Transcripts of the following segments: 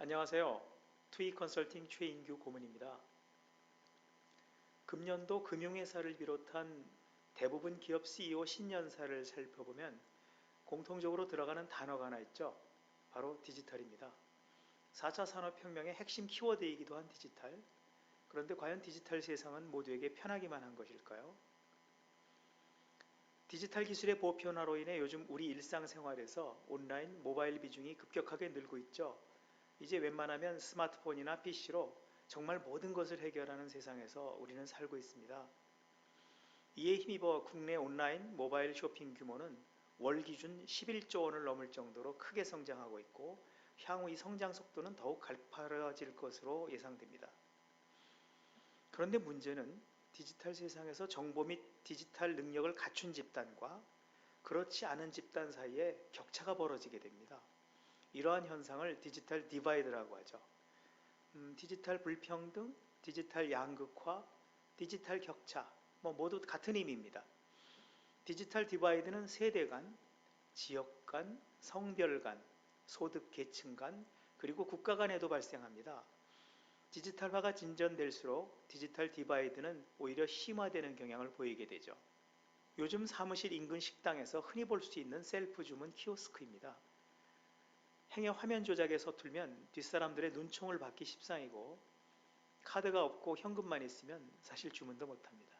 안녕하세요. 투이 컨설팅 최인규 고문입니다. 금년도 금융회사를 비롯한 대부분 기업 CEO 신년사를 살펴보면 공통적으로 들어가는 단어가 하나 있죠. 바로 디지털입니다. 4차 산업혁명의 핵심 키워드이기도 한 디지털. 그런데 과연 디지털 세상은 모두에게 편하기만 한 것일까요? 디지털 기술의 보편화로 인해 요즘 우리 일상생활에서 온라인, 모바일 비중이 급격하게 늘고 있죠. 이제 웬만하면 스마트폰이나 PC로 정말 모든 것을 해결하는 세상에서 우리는 살고 있습니다. 이에 힘입어 국내 온라인 모바일 쇼핑 규모는 월 기준 11조 원을 넘을 정도로 크게 성장하고 있고 향후 이 성장 속도는 더욱 가파라질 것으로 예상됩니다. 그런데 문제는 디지털 세상에서 정보 및 디지털 능력을 갖춘 집단과 그렇지 않은 집단 사이에 격차가 벌어지게 됩니다. 이러한 현상을 디지털 디바이드라고 하죠. 음, 디지털 불평등, 디지털 양극화, 디지털 격차, 뭐 모두 같은 의미입니다. 디지털 디바이드는 세대 간, 지역 간, 성별 간, 소득 계층 간, 그리고 국가 간에도 발생합니다. 디지털화가 진전될수록 디지털 디바이드는 오히려 심화되는 경향을 보이게 되죠. 요즘 사무실 인근 식당에서 흔히 볼 수 있는 셀프 주문 키오스크입니다. 행여 화면 조작에 서툴면 뒷사람들의 눈총을 받기 십상이고 카드가 없고 현금만 있으면 사실 주문도 못합니다.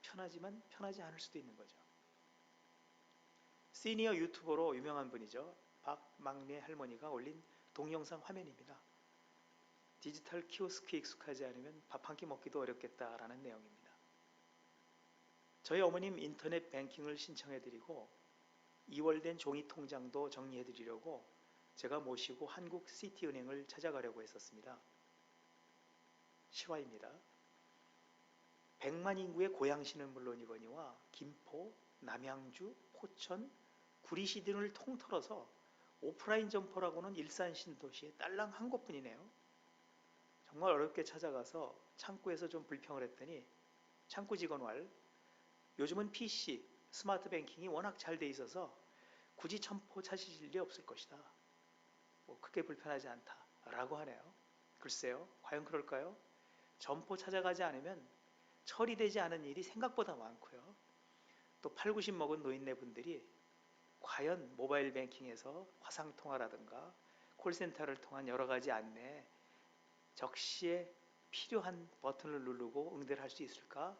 편하지만 편하지 않을 수도 있는 거죠. 시니어 유튜버로 유명한 분이죠. 박막내 할머니가 올린 동영상 화면입니다. 디지털 키오스크에 익숙하지 않으면 밥 한 끼 먹기도 어렵겠다라는 내용입니다. 저희 어머님 인터넷 뱅킹을 신청해드리고 2월 된 종이 통장도 정리해드리려고 제가 모시고 한국 시티은행을 찾아가려고 했었습니다. 실화입니다. 100만 인구의 고양시는 물론이거니와 김포, 남양주, 포천, 구리시 등을 통틀어서 오프라인 점포라고는 일산 신도시에 딸랑 한 곳뿐이네요. 정말 어렵게 찾아가서 창구에서 좀 불평을 했더니 창구 직원 왈 요즘은 PC, 스마트 뱅킹이 워낙 잘 돼 있어서 굳이 점포 찾으실 리 없을 것이다. 뭐 크게 불편하지 않다라고 하네요. 글쎄요, 과연 그럴까요? 점포 찾아가지 않으면 처리되지 않은 일이 생각보다 많고요. 또 8, 90 먹은 노인네 분들이 과연 모바일 뱅킹에서 화상통화라든가 콜센터를 통한 여러 가지 안내, 적시에 필요한 버튼을 누르고 응대를 할 수 있을까?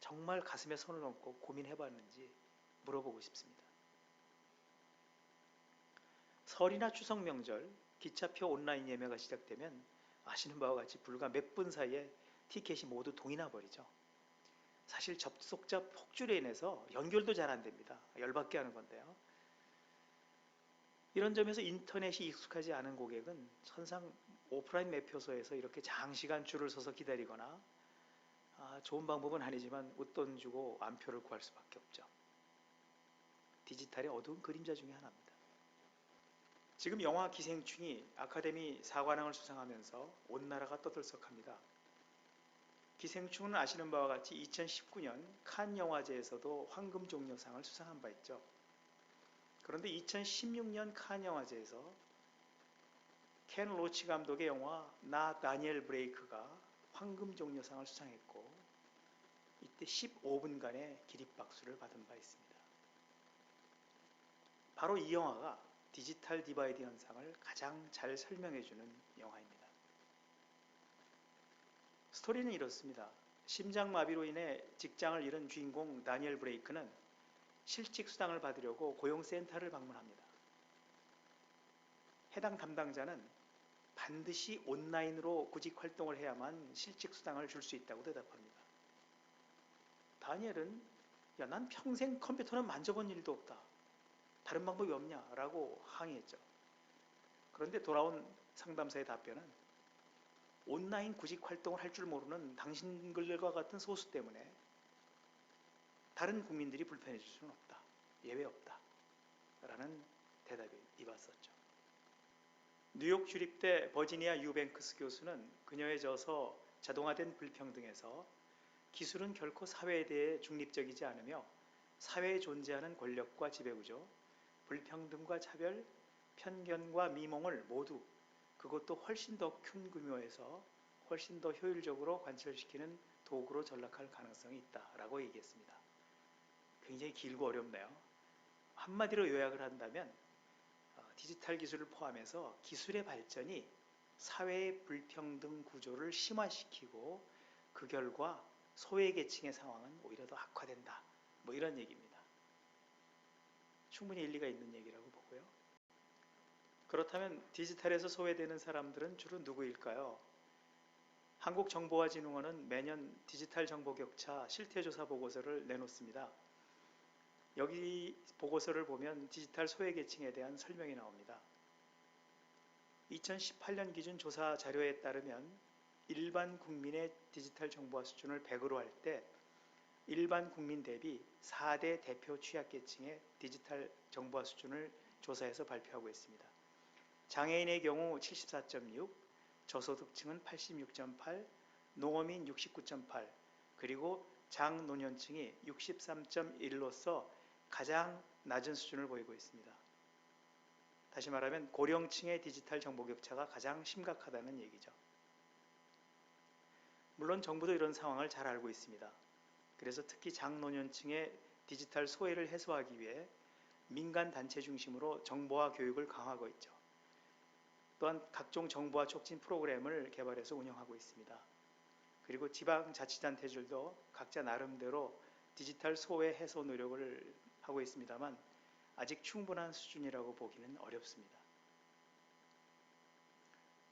정말 가슴에 손을 얹고 고민해 봤는지 물어보고 싶습니다. 설이나 추석 명절 기차표 온라인 예매가 시작되면 아시는 바와 같이 불과 몇 분 사이에 티켓이 모두 동이 나 버리죠. 사실 접속자 폭주로 인해서 연결도 잘 안 됩니다. 열받게 하는 건데요. 이런 점에서 인터넷이 익숙하지 않은 고객은 천상 오프라인 매표소에서 이렇게 장시간 줄을 서서 기다리거나 아, 좋은 방법은 아니지만 웃돈 주고 안표를 구할 수밖에 없죠. 디지털의 어두운 그림자 중의 하나입니다. 지금 영화 기생충이 아카데미 사관왕을 수상하면서 온 나라가 떠들썩합니다. 기생충은 아시는 바와 같이 2019년 칸 영화제에서도 황금종려상을 수상한 바 있죠. 그런데 2016년 칸 영화제에서 켄 로치 감독의 영화 나 다니엘 브레이크가 황금종려상을 수상했고 이때 15분간의 기립박수를 받은 바 있습니다. 바로 이 영화가 디지털 디바이드 현상을 가장 잘 설명해주는 영화입니다. 스토리는 이렇습니다. 심장마비로 인해 직장을 잃은 주인공 다니엘 브레이크는 실직 수당을 받으려고 고용센터를 방문합니다. 해당 담당자는 반드시 온라인으로 구직 활동을 해야만 실직 수당을 줄 수 있다고 대답합니다. 다니엘은 야, 난 평생 컴퓨터는 만져본 일도 없다. 다른 방법이 없냐? 라고 항의했죠. 그런데 돌아온 상담사의 답변은 온라인 구직 활동을 할 줄 모르는 당신들과 같은 소수 때문에 다른 국민들이 불편해질 수는 없다. 예외 없다. 라는 대답이 이왔었죠. 뉴욕 주립대 버지니아 유뱅크스 교수는 그녀에 져서 자동화된 불평등에서 기술은 결코 사회에 대해 중립적이지 않으며 사회에 존재하는 권력과 지배구조, 불평등과 차별, 편견과 미몽을 모두 그것도 훨씬 더큰 규모에서 훨씬 더 효율적으로 관철시키는 도구로 전락할 가능성이 있다라고 얘기했습니다. 굉장히 길고 어렵네요. 한마디로 요약을 한다면 어, 디지털 기술을 포함해서 기술의 발전이 사회의 불평등 구조를 심화시키고 그 결과 소외 계층의 상황은 오히려 더 악화된다. 뭐 이런 얘기입니다. 충분히 일리가 있는 얘기라고 보고요. 그렇다면 디지털에서 소외되는 사람들은 주로 누구일까요? 한국정보화진흥원은 매년 디지털 정보 격차 실태조사 보고서를 내놓습니다. 여기 보고서를 보면 디지털 소외 계층에 대한 설명이 나옵니다. 2018년 기준 조사 자료에 따르면 일반 국민의 디지털 정보화 수준을 100으로 할 때 일반 국민 대비 4대 대표 취약계층의 디지털 정보화 수준을 조사해서 발표하고 있습니다. 장애인의 경우 74.6, 저소득층은 86.8, 농어민 69.8, 그리고 장노년층이 63.1로서 가장 낮은 수준을 보이고 있습니다. 다시 말하면 고령층의 디지털 정보 격차가 가장 심각하다는 얘기죠. 물론 정부도 이런 상황을 잘 알고 있습니다. 그래서 특히 장노년층의 디지털 소외를 해소하기 위해 민간 단체 중심으로 정보화 교육을 강화하고 있죠. 또한 각종 정보화 촉진 프로그램을 개발해서 운영하고 있습니다. 그리고 지방자치단체들도 각자 나름대로 디지털 소외 해소 노력을 하고 있습니다만 아직 충분한 수준이라고 보기는 어렵습니다.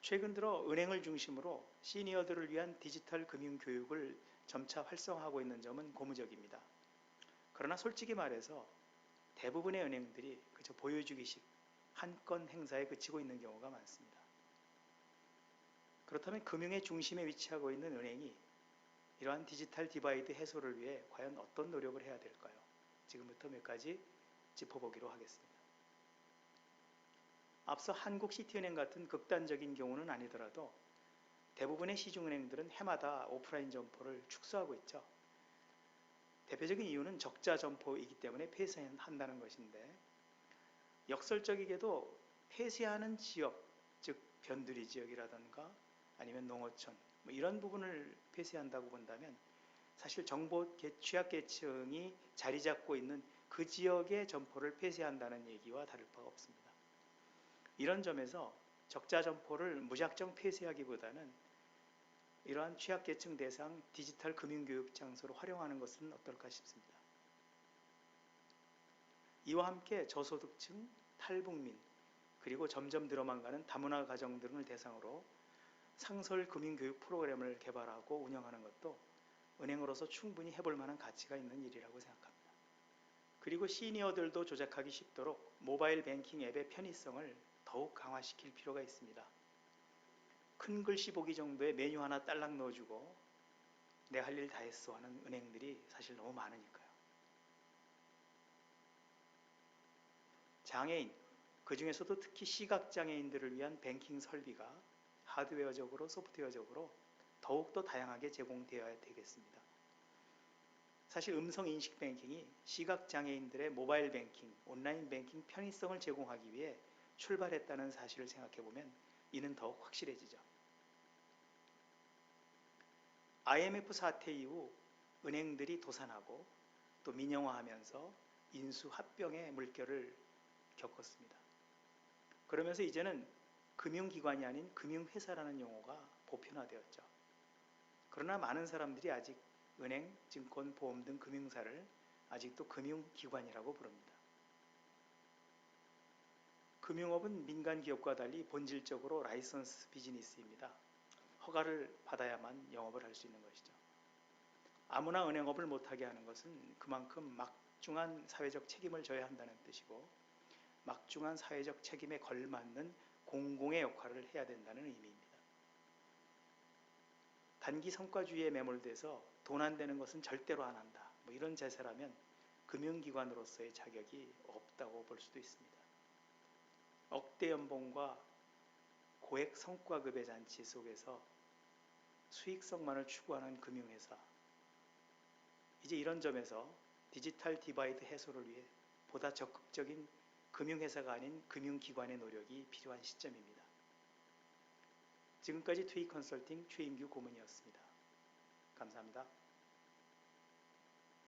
최근 들어 은행을 중심으로 시니어들을 위한 디지털 금융 교육을 점차 활성화하고 있는 점은 고무적입니다. 그러나 솔직히 말해서 대부분의 은행들이 그저 보여주기식 한 건 행사에 그치고 있는 경우가 많습니다. 그렇다면 금융의 중심에 위치하고 있는 은행이 이러한 디지털 디바이드 해소를 위해 과연 어떤 노력을 해야 될까요? 지금부터 몇 가지 짚어보기로 하겠습니다. 앞서 한국 시티은행 같은 극단적인 경우는 아니더라도 대부분의 시중은행들은 해마다 오프라인 점포를 축소하고 있죠. 대표적인 이유는 적자 점포이기 때문에 폐쇄한다는 것인데 역설적이게도 폐쇄하는 지역, 즉 변두리 지역이라든가 아니면 농어촌 뭐 이런 부분을 폐쇄한다고 본다면 사실 정보 취약계층이 자리 잡고 있는 그 지역의 점포를 폐쇄한다는 얘기와 다를 바가 없습니다. 이런 점에서 적자 점포를 무작정 폐쇄하기보다는 이러한 취약계층 대상 디지털 금융교육 장소로 활용하는 것은 어떨까 싶습니다. 이와 함께 저소득층, 탈북민, 그리고 점점 늘어만 가는 다문화 가정 등을 대상으로 상설 금융교육 프로그램을 개발하고 운영하는 것도 은행으로서 충분히 해볼 만한 가치가 있는 일이라고 생각합니다. 그리고 시니어들도 조작하기 쉽도록 모바일 뱅킹 앱의 편의성을 더욱 강화시킬 필요가 있습니다. 큰 글씨 보기 정도의 메뉴 하나 딸랑 넣어주고 내 할 일 다 했어 하는 은행들이 사실 너무 많으니까요. 장애인, 그 중에서도 특히 시각장애인들을 위한 뱅킹 설비가 하드웨어적으로 소프트웨어적으로 더욱더 다양하게 제공되어야 되겠습니다. 사실 음성 인식 뱅킹이 시각장애인들의 모바일 뱅킹, 온라인 뱅킹 편의성을 제공하기 위해 출발했다는 사실을 생각해 보면 이는 더욱 확실해지죠. IMF 사태 이후 은행들이 도산하고 또 민영화하면서 인수 합병의 물결을 겪었습니다. 그러면서 이제는 금융기관이 아닌 금융회사라는 용어가 보편화되었죠. 그러나 많은 사람들이 아직 은행, 증권, 보험 등 금융사를 아직도 금융기관이라고 부릅니다. 금융업은 민간 기업과 달리 본질적으로 라이선스 비즈니스입니다. 허가를 받아야만 영업을 할 수 있는 것이죠. 아무나 은행업을 못하게 하는 것은 그만큼 막중한 사회적 책임을 져야 한다는 뜻이고 막중한 사회적 책임에 걸맞는 공공의 역할을 해야 된다는 의미입니다. 단기 성과주의에 매몰돼서 돈 안 되는 것은 절대로 안 한다. 뭐 이런 자세라면 금융기관으로서의 자격이 없다고 볼 수도 있습니다. 억대 연봉과 고액 성과급의 잔치 속에서 수익성만을 추구하는 금융회사. 이제 이런 점에서 디지털 디바이드 해소를 위해 보다 적극적인 금융회사가 아닌 금융기관의 노력이 필요한 시점입니다. 지금까지 투이 컨설팅 최인규 고문이었습니다. 감사합니다.